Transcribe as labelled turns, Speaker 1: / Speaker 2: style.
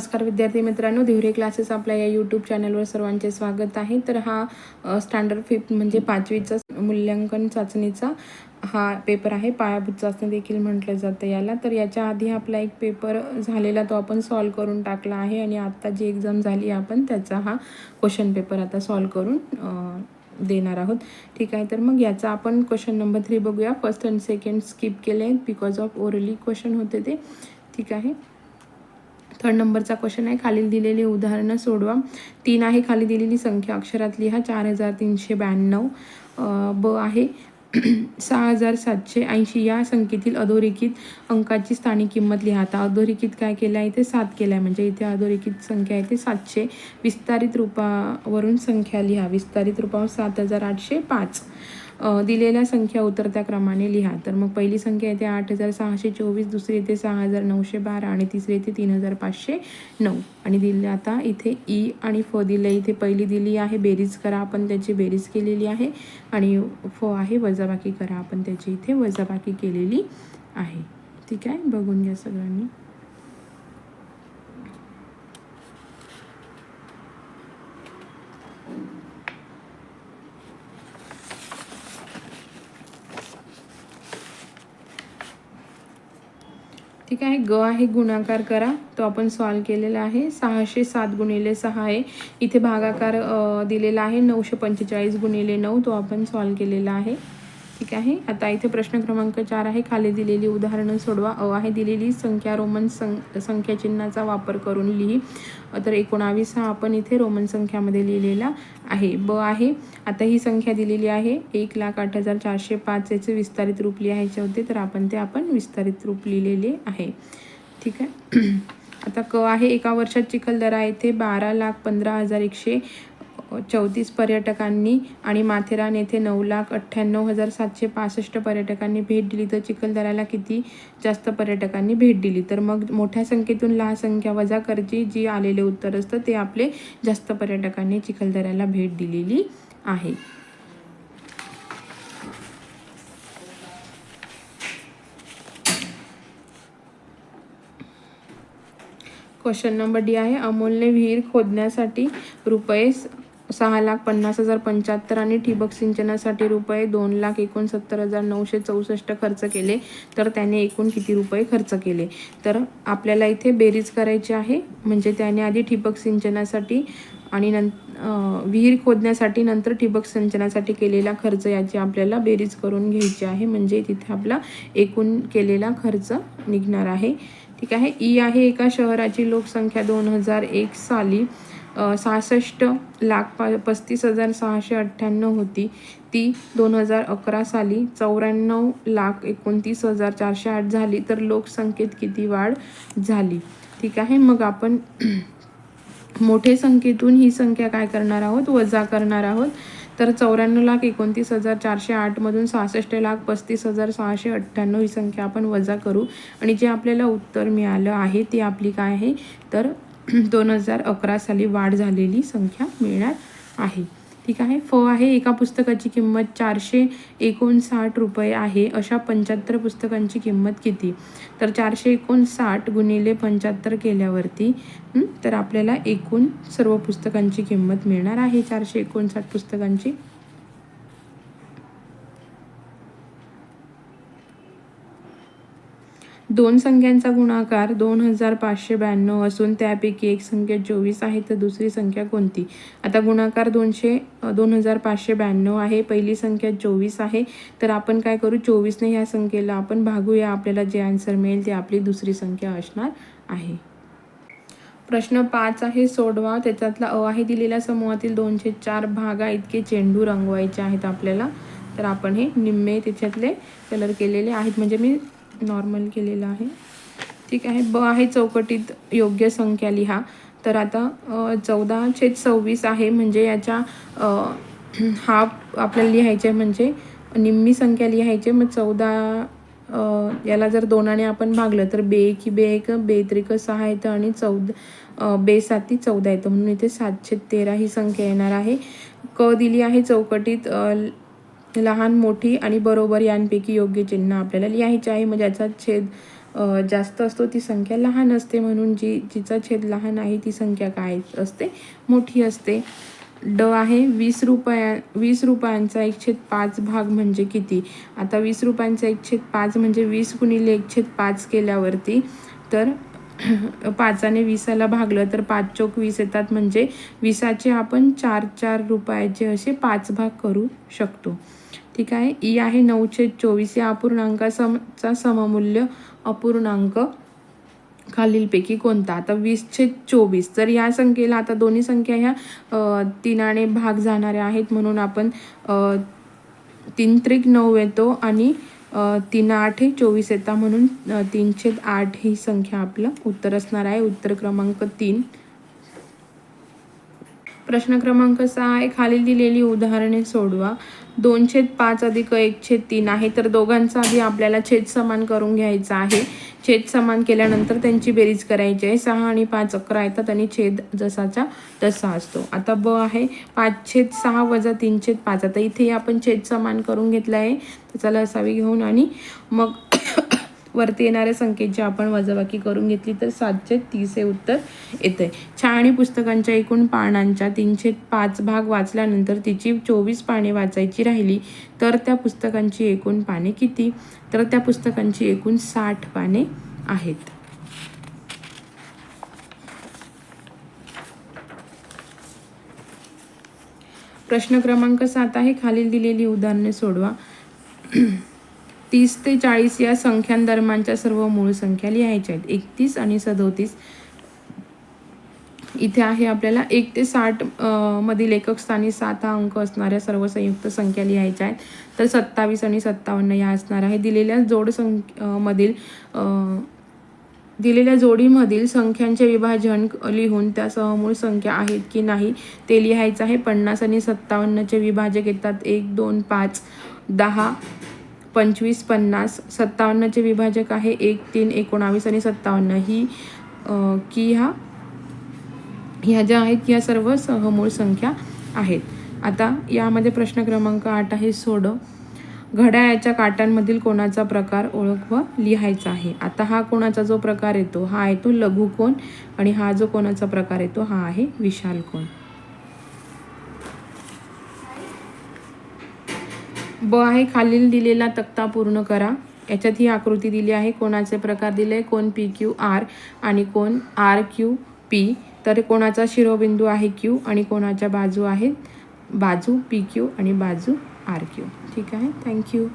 Speaker 1: नमस्कार विद्यार्थी मित्रांनो धिवरे क्लासेस आपल्या या यूट्यूब चॅनलवर सर्वांचे स्वागत आहे. तर हा स्टँडर्ड फिफ्थ म्हणजे पाचवीचा मूल्यांकन चाचणीचा हा पेपर आहे. पायाभूत चाचणी देखील म्हटलं जातं याला. तर याच्या आधी आपला एक पेपर झालेला तो आपण सॉल्व करून टाकला आहे आणि आत्ता जी एक्झाम झाली आपण त्याचा हा क्वेश्चन पेपर आता सॉल्व करून देणार आहोत. ठीक आहे तर मग याचा आपण क्वेश्चन नंबर थ्री बघूया. फर्स्ट अँड सेकंड स्किप केले बिकॉज ऑफ ओरली क्वेश्चन होते ते. ठीक आहे. थर्ड नंबरचा क्वेश्चन आहे. खालील दिलेली उदाहरणं सोडवा. तीन आहे. खाली दिलेली संख्या अक्षरात लिहा. चार हजार तीनशे ब्याण्णव ब आहे. सहा हजार सातशे ऐंशी. या संख्येतील अधोरेखित अंकाची स्थानिक किंमत लिहा. आता अधोरेखित काय केलं आहे इथे सात केलं आहे म्हणजे इथे अधोरेखित संख्या आहे ते सातशे. विस्तारित रूपावरून संख्या लिहा. विस्तारित रूपावर सात हजार आठशे पाच. दिलेल्या संख्या उतरत्या क्रमाने लिहा. तर मग पहिली संख्या येते आठ हजार सहाशे चोवीस दुसरी येते सहा हजार नऊशे बारा आणि तिसरी येते तीन हजार पाचशे नऊ. आणि दिले आता इथे ई आणि फ दिलं. इथे पहिली दिली आहे बेरीज करा. आपण त्याची बेरीज केलेली आहे. आणि फ आहे वजाबाकी करा. आपण त्याची इथे वजाबाकी केलेली आहे. ठीक आहे? बघून घ्या सगळ्यांनी. ठीक आहे. ग आहे गुणाकार करा. तो आपण सॉल्व केलेला आहे. सहाशे सात गुणिले सहा आहे. इथे भागाकार अ, दिलेला आहे. नऊशे पंचेचाळीस गुणिले नऊ. तो आपण सॉल्व केलेला आहे. ठीक आहे. आता इथे प्रश्न क्रमांक चार आहे. खाली दिलेली उदाहरणं सोडवा. अ आहे दिलेली संख्या रोमन सं संख्या चिन्हाचा वापर करून लिही. तर एकोणावीस हा आपण इथे रोमन संख्यामध्ये लिहिलेला आहे. ब आहे. आता ही संख्या दिलेली आहे. एक लाख आठ हजार चारशे पाच याचे विस्तारित रूप लिहायचे होते तर आपण ते आपण विस्तारित रूप लिहिलेले आहे. ठीक आहे. आता क आहे. एका वर्षात चिखलदरा येथे बारा लाख पंधरा हजार एकशे चौतीस पर्यटकांनी आणि माथेरान येथे नऊ लाख अठ्ठ्याण्णव हजार सातशे पासष्ट पर्यटकांनी भेट दिली. तर चिखलदऱ्याला किती जास्त पर्यटकांनी भेट दिली? तर मग मोठ्या संख्येतून लहान संख्या वजा करची जी आलेले उत्तर असतं ते आपले जास्त पर्यटकांनी चिखलदऱ्याला भेट दिलेली आहे. क्वेश्चन नंबर डी आहे अमोलने विहीर खोदण्यासाठी रुपये सहा लाख पन्नास हजार पंच्याहत्तर आणि ठिबक सिंचनासाठी रुपये दोन लाख एकोणसत्तर हजार नऊशे चौसष्ट खर्च केले. तर त्याने एकूण किती रुपये खर्च केले? तर आपल्याला इथे बेरीज करायची आहे. म्हणजे त्याने आधी ठिबक सिंचनासाठी आणि नं विहीर खोदण्यासाठी नंतर ठिबक सिंचनासाठी केलेला खर्च याची आपल्याला बेरीज करून घ्यायची आहे. म्हणजे तिथे आपला एकूण केलेला खर्च निघणार आहे. ठीक आहे? ई आहे एका शहराची लोकसंख्या दोन हजार एक साली सहासष्ट लाख प पस्तीस हजार सहाशे अठ्ठ्याण्णव होती. ती दोन हजार अकरा साली चौऱ्याण्णव लाख एकोणतीस हजार चारशे आठ झाली तर लोकसंख्येत किती वाढ झाली? ठीक आहे मग आपण मोठे संख्येतून ही संख्या काय करणार आहोत? वजा करणार आहोत. तर चौऱ्याण्णव लाख एकोणतीस हजार चारशे आठमधून सहासष्ट लाख पस्तीस हजार सहाशे अठ्ठ्याण्णव ही संख्या आपण वजा करू. आणि जे आपल्याला उत्तर मिळालं आहे ती आपली काय आहे? तर दोन हजार अकरा साली वाढ झालेली संख्या मिळणार आहे. ठीक आहे? फ आहे एका पुस्तकाची किंमत चारशे एकोणसाठ रुपये आहे. अशा पंच्याहत्तर पुस्तकांची किंमत किती? तर चारशे एकोणसाठ गुणिले पंच्याहत्तर केल्यावरती तर आपल्याला एकूण सर्व पुस्तकांची किंमत मिळणार आहे. चारशे एकोणसाठ पुस्तकांची दोन संख्यांचा गुणाकार दोन हजार पाचशे ब्याण्णव असून त्यापैकी एक संख्या चोवीस आहे तर दुसरी संख्या कोणती? आता गुणाकार दोनशे दोन हजार पाचशे ब्याण्णव आहे पहिली संख्या चोवीस आहे. तर आपण काय करू? चोवीसने ह्या संख्येला आपण भागूया. आपल्याला जे आन्सर मिळेल ते आपली दुसरी संख्या असणार आहे. प्रश्न पाच आहे सोडवा. त्याच्यातला अ आहे दिलेल्या समूहातील दोनशे चार भागा इतके चेंडू रंगवायचे आहेत आपल्याला. तर आपण हे निम्मे त्याच्यातले कलर केलेले आहेत. म्हणजे मी नॉर्मल केलेलं आहे. ठीक आहे ब आहे चौकटीत योग्य संख्या लिहा. तर आता चौदा छेद सव्वीस आहे म्हणजे याच्या हा आपल्याला लिहायचे आहे म्हणजे निम्मी संख्या लिहायची मग चौदा याला जर दोनाने आपण भागलं तर बे एकी बे एक बे त्रिक सहा येतं आणि चौदा बे साती चौदा येतं. म्हणून इथे सातशे तेरा ही संख्या येणार आहे. क दिली आहे चौकटीत लहान मोठी आणि बरोबर यांपैकी योग्य चिन्ह आपल्याला लिहायचे आहे. म्हणजे याचा छेद जास्त असतो ती संख्या लहान असते म्हणून जी जिचा छेद लहान आहे ती संख्या काय असते? मोठी असते. ड आहे वीस रुपया वीस रुपयांचा एक छेद पाच भाग म्हणजे किती? आता वीस रुपयांचा एक छेद पाच म्हणजे वीस गुणिले एक छेद पाच केल्यावरती तर पाचाने वीसाला भागलं तर पाच चोक वीस येतात. म्हणजे विसाचे आपण चार चार रुपयाचे असे पाच भाग करू शकतो. ठीक आहे. ई आहे नऊशे चोवीस. या अपूर्णांका समचा सममूल्य अपूर्णांक खालीलपैकी कोणता? आता वीसशे चोवीस. तर या संख्येला आता दोन्ही संख्या ह्या तिनाने भाग जाणाऱ्या आहेत म्हणून आपण तीन त्रिक नऊ येतो आणि तीन आठ हे चोवीस येता म्हणून तीनशे आठ ही संख्या आपलं उत्तर असणार आहे. उत्तर क्रमांक तीन. प्रश्न क्रमांक सहा आहे. खालील दिलेली उदाहरणे सोडवा. दोन छेद पाच अधिक एक छेद तीन आहे. तर दोघांचा आधी आपल्याला छेद समान करून घ्यायचा आहे. छेद समान केल्यानंतर त्यांची बेरीज करायची आहे. सहा आणि पाच अकरा येतात आणि छेद जसाचा तसा असतो. आता ब आहे. पाच छेद सहा वजा तीन छेद पाच. आता इथे आपण छेद समान करून घेतला आहे. त्याचा लसावी घेऊन आणि मग वरती येणाऱ्या संख्येची आपण वजाबाकी करून घेतली तर सातशे तीस हे उत्तर येते छायाणी पुस्तकांच्या एकूण पानांच्या तीनशे पाच भाग वाचल्यानंतर तिची चोवीस पाने वाचायची राहिली तर त्या पुस्तकांची एकूण पाने किती? तर त्या पुस्तकांची एकूण साठ पाने आहेत. प्रश्न क्रमांक सात आहे. खालील दिलेली उदाहरणे सोडवा. तीस ते चाळीस या संख्यांदरम्यानच्या सर्व मूळ संख्या लिहायच्या आहेत. एकतीस आणि सदोतीस. इथे आहे आपल्याला एक ते साठ मधील एकक स्थानी सात हा अंक असणाऱ्या सर्व संयुक्त संख्या लिहायच्या आहेत. तर सत्तावीस आणि सत्तावन्न या असणार आहे. दिलेल्या जोड संख्या मधील दिलेल्या जोडीमधील संख्यांचे विभाजन लिहून त्या सहमूळ संख्या आहेत की नाही ते लिहायचं आहे. पन्नास आणि सत्तावन्नचे विभाजक येतात. एक दोन पाच दहा पंचवीस पन्नास सत्तावन्नचे विभाजक आहे. एक तीन एकोणावीस आणि सत्तावन्न. ही की ह्या ह्या ज्या आहेत ह्या सर्व सहमूळ संख्या आहेत. आता यामध्ये प्रश्न क्रमांक आठ आहे सोडव घड्याळाच्या काट्यांमधील कोणाचा प्रकार ओळख व लिहायचा आहे. आता हा कोणाचा जो प्रकार येतो हा येतो लघुकोण आणि हा जो कोणाचा प्रकार येतो हा आहे विशाल कोण ब आहे खालील दिलेला तक्ता पूर्ण करा. याच्यात ही आकृती दिली आहे कोणाचे प्रकार दिले कोण पी क्यू आर आणि कोण आर क्यू पी तर कोणाचा शिरोबिंदू आहे क्यू आणि कोणाच्या बाजू आहेत? बाजू पी क्यू आणि बाजू आर क्यू ठीक आहे? थँक्यू